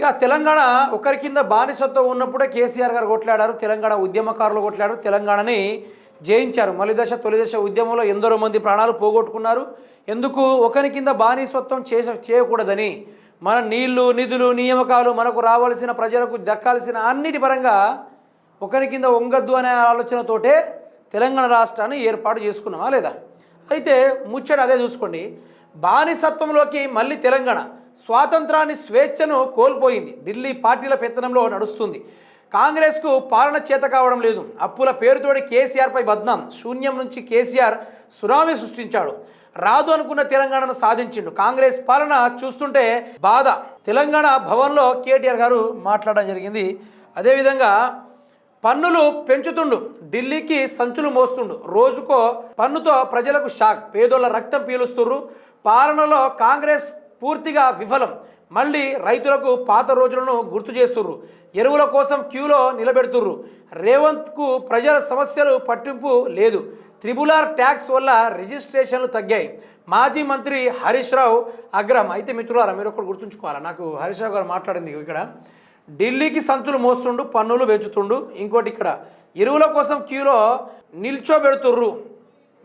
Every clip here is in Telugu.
ఇక తెలంగాణ ఒకరి కింద బానిసత్వం ఉన్నప్పుడే కేసీఆర్ గారు కొట్లాడారు తెలంగాణ ఉద్యమకారులు కొట్లాడారు తెలంగాణని జయించారు. మలిదశ తొలిదశ ఉద్యమంలో ఎందరో మంది ప్రాణాలు పోగొట్టుకున్నారు. ఎందుకు ఒకరి కింద బానిసత్వం చేస చేయకూడదని? మన నీళ్ళు నిధులు నియామకాలు మనకు రావాల్సిన ప్రజలకు దక్కాల్సిన అన్నిటి పరంగా ఒకరి కింద ఒంగద్దు అనే ఆలోచనతోటే తెలంగాణ రాష్ట్రాన్ని ఏర్పాటు చేసుకున్నామా లేదా? అయితే ముచ్చట అదే చూసుకోండి. బానిసత్వంలోకి మళ్ళీ తెలంగాణ. స్వాతంత్రాన్ని స్వేచ్ఛను కోల్పోయింది. ఢిల్లీ పార్టీల పెత్తనంలో నడుస్తుంది. కాంగ్రెస్కు పాలన చేత కావడం లేదు. అప్పుల పేరుతోటి కేసీఆర్పై బద్నాం. శూన్యం నుంచి కేసీఆర్ సునామీ సృష్టించాడు. రాదు అనుకున్న తెలంగాణను సాధించిండు. కాంగ్రెస్ పాలన చూస్తుంటే బాధ. తెలంగాణ భవన్లో కేటీఆర్ గారు మాట్లాడడం జరిగింది. అదేవిధంగా పన్నులు పెంచుతుండు. ఢిల్లీకి సంచులు మోస్తుండు. రోజుకో పన్నుతో ప్రజలకు షాక్. పేదోళ్ళ రక్తం పీలుస్తుర్రు. పాలనలో కాంగ్రెస్ పూర్తిగా విఫలం. మళ్ళీ రైతులకు పాత రోజులను గుర్తు చేస్తుర్రు. ఎరువుల కోసం క్యూలో నిలబెడుతుర్రు. రేవంత్కు ప్రజల సమస్యలు పట్టింపు లేదు. త్రిబులార్ ట్యాక్స్ వల్ల రిజిస్ట్రేషన్లు తగ్గాయి. మాజీ మంత్రి హరీష్ రావు అగ్రం. అయితే మిత్రులారా మీరు ఒకటి గుర్తుంచుకోవాలా? నాకు హరీష్ రావు గారు మాట్లాడింది ఇక్కడ. ఢిల్లీకి సంచులు మోస్తుండు పన్నులు పెంచుతుండు. ఇంకోటి ఇక్కడ. ఎరువుల కోసం క్యూలో నిల్చోబెడుతుర్రు.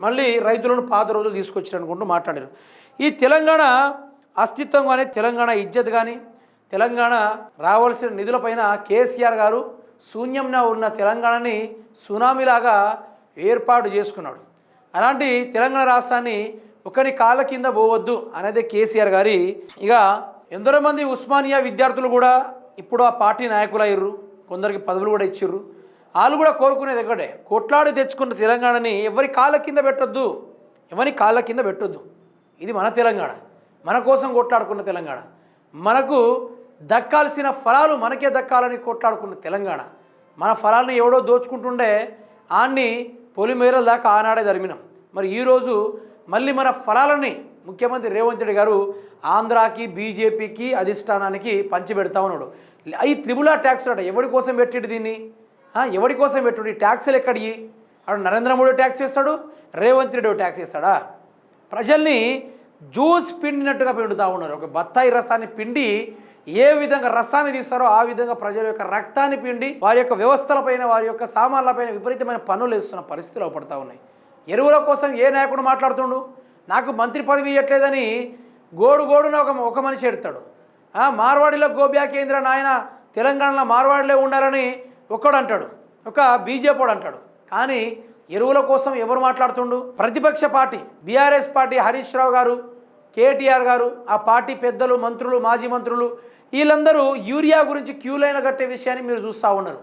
మళ్ళీ రైతులను పాత రోజులు తీసుకొచ్చారు అనుకుంటూ మాట్లాడారు. ఈ తెలంగాణ అస్తిత్వం కానీ తెలంగాణ ఇజ్జత్ కానీ తెలంగాణ రావాల్సిన నిధులపైన కేసీఆర్ గారు శూన్యంగా ఉన్న తెలంగాణని సునామీలాగా ఏర్పాటు చేసుకున్నాడు. అలాంటి తెలంగాణ రాష్ట్రాన్ని ఒకరి కాళ్ళ కింద పోవద్దు అనేది కేసీఆర్ గారి ఇక ఎందరో మంది ఉస్మానియా విద్యార్థులు కూడా ఇప్పుడు ఆ పార్టీ నాయకులు అయ్యారు కొందరికి పదవులు కూడా ఇచ్చిర్రు. వాళ్ళు కూడా కోరుకునేది ఒకటే కొట్లాడి తెచ్చుకున్న తెలంగాణని ఎవరి కాళ్ళ కింద పెట్టొద్దు. ఎవరి కాళ్ళ కింద పెట్టొద్దు. ఇది మన తెలంగాణ. మన కోసం కొట్లాడుకున్న తెలంగాణ. మనకు దక్కాల్సిన ఫలాలు మనకే దక్కాలని కొట్లాడుకున్న తెలంగాణ. మన ఫలాలను ఎవడో దోచుకుంటుండే ఆన్ని పొలిమేరల దాకా ఆనాడే ధర్మినాం మరి ఈరోజు మళ్ళీ మన ఫలాలని ముఖ్యమంత్రి రేవంత్ రెడ్డి గారు ఆంధ్రాకి బీజేపీకి అధిష్టానానికి పంచిపెడతా ఉన్నాడు. ఈ త్రిబులా ట్యాక్స్ అట ఎవడి కోసం పెట్టిడు దీన్ని? ఎవరి ఎవడి కోసం పెట్టుడు? ఈ ట్యాక్సులు ఎక్కడివి అక్కడ నరేంద్ర మోడీ ట్యాక్స్ వేస్తాడు రేవంత్ రెడ్డి ట్యాక్స్ వేస్తాడా? ప్రజల్ని జ్యూస్ పిండినట్టుగా పిండుతూ ఉన్నారు. ఒక బత్తాయి రసాన్ని పిండి ఏ విధంగా రసాన్ని తీస్తారో ఆ విధంగా ప్రజల యొక్క రక్తాన్ని పిండి వారి యొక్క వ్యవస్థలపైన వారి యొక్క సామాన్లపైన విపరీతమైన పనులు వేస్తున్న పరిస్థితులు పడతా ఉన్నాయి. ఎరువుల కోసం ఏ నాయకుడు మాట్లాడుతుండు? నాకు మంత్రి పదవి ఇవ్వట్లేదని గోడు గోడున ఒక ఒక మనిషి ఎడతాడు. మార్వాడిలో గోబ్యా కేంద్ర నాయన తెలంగాణలో మార్వాడిలో ఉండాలని ఒకడు అంటాడు ఒక బీజేపీ అంటాడు కానీ ఎరువుల కోసం ఎవరు మాట్లాడుతుండు? ప్రతిపక్ష party BRS party Harish Rao గారు కేటీఆర్ గారు ఆ పార్టీ పెద్దలు మంత్రులు మాజీ మంత్రులు వీళ్ళందరూ యూరియా గురించి క్యూలైన కట్టే విషయాన్ని మీరు చూస్తూ ఉన్నారు.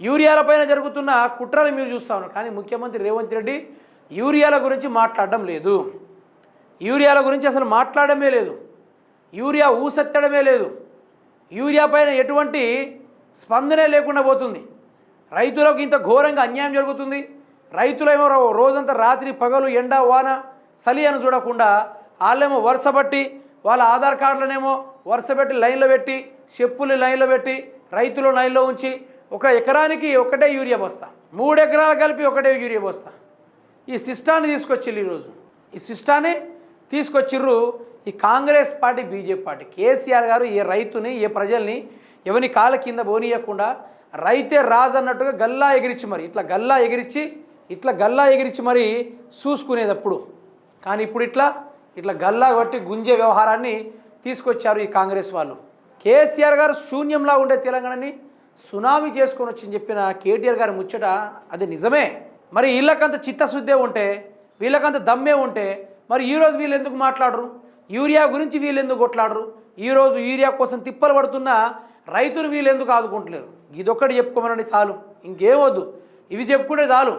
యూరియాలపైన జరుగుతున్న కుట్రలు మీరు చూస్తూ ఉన్నారు. కానీ ముఖ్యమంత్రి రేవంత్ రెడ్డి యూరియాల గురించి మాట్లాడడం లేదు. యూరియాల గురించి అసలు మాట్లాడమే లేదు. యూరియా ఊసెత్తడమే లేదు. యూరియా పైన ఎటువంటి స్పందనే లేకుండా పోతుంది. రైతులకు ఇంత ఘోరంగా అన్యాయం జరుగుతుంది. రైతులేమో రో- రోజంతా రాత్రి పగలు ఎండ వాన చలి అని చూడకుండా వాళ్ళేమో వరుస బట్టి వాళ్ళ ఆధార్ కార్డులనేమో వరుస పెట్టి లైన్లో పెట్టి చెప్పులు లైన్లో పెట్టి రైతులు లైన్లో ఉంచి ఒక ఎకరానికి ఒకటే యూరియా బస్తా మూడు ఎకరాలు కలిపి ఒకటే యూరియా బస్తా ఈ సిస్టాన్ని తీసుకొచ్చిర్రు ఈరోజు. ఈ సిస్టాన్ని తీసుకొచ్చిర్రు ఈ Congress party BJP party. KCR గారు ఏ రైతుని ఏ ప్రజల్ని ఎవని కాళ్ళ కింద పోనీయకుండా రైతే రాజు అన్నట్టుగా గల్లా ఎగిరించి మరి ఇట్లా గల్లా ఎగిరించి ఇట్లా గల్లా ఎగిరించి మరి చూసుకునేటప్పుడు కానీ ఇప్పుడు ఇట్లా ఇట్లా గల్లా కొట్టి గుంజే వ్యవహారాన్ని తీసుకొచ్చారు ఈ కాంగ్రెస్ వాళ్ళు. కేసీఆర్ గారు శూన్యంలా ఉండే తెలంగాణని సునామీ చేసుకొని వచ్చి చెప్పిన కేటీఆర్ గారి ముచ్చట అది నిజమే. మరి వీళ్ళకంత చిత్తశుద్ధే ఉంటే వీళ్ళకంత దమ్మే ఉంటే మరి ఈరోజు వీళ్ళు ఎందుకు మాట్లాడరు? యూరియా గురించి వీళ్ళు ఎందుకు కొట్లాడరు ఈరోజు యూరియా కోసం తిప్పలు పడుతున్న రైతులు వీళ్ళు ఎందుకు ఆదుకుంటలేరు? ఇదొక్కటి చెప్పుకోమనండి చాలు. ఇంకేం వద్దు. ఇవి చెప్పుకుంటే చాలు.